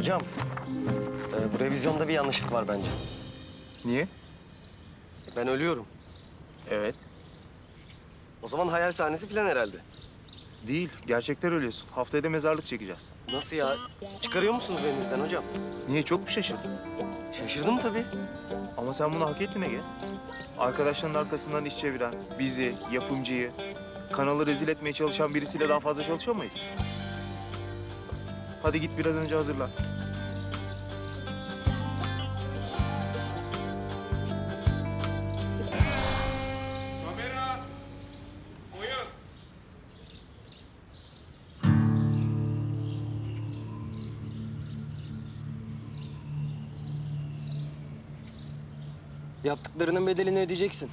Hocam, e, bu revizyonda bir yanlışlık var bence. Niye? Ben ölüyorum. Evet. O zaman hayal sahnesi falan herhalde. Değil. Gerçekten ölüyorsun. Haftaya da mezarlık çekeceğiz. Nasıl ya? Çıkarıyor musunuz belinizden hocam? Niye? Çok mu şaşırdın? Şaşırdım tabii. Ama sen bunu hak ettin Ege. Arkadaşların arkasından iş çeviren, bizi, yapımcıyı, kanalı rezil etmeye çalışan birisiyle daha fazla çalışamayız. Hadi git bir an önce hazırlan. Yaptıklarının bedelini ödeyeceksin.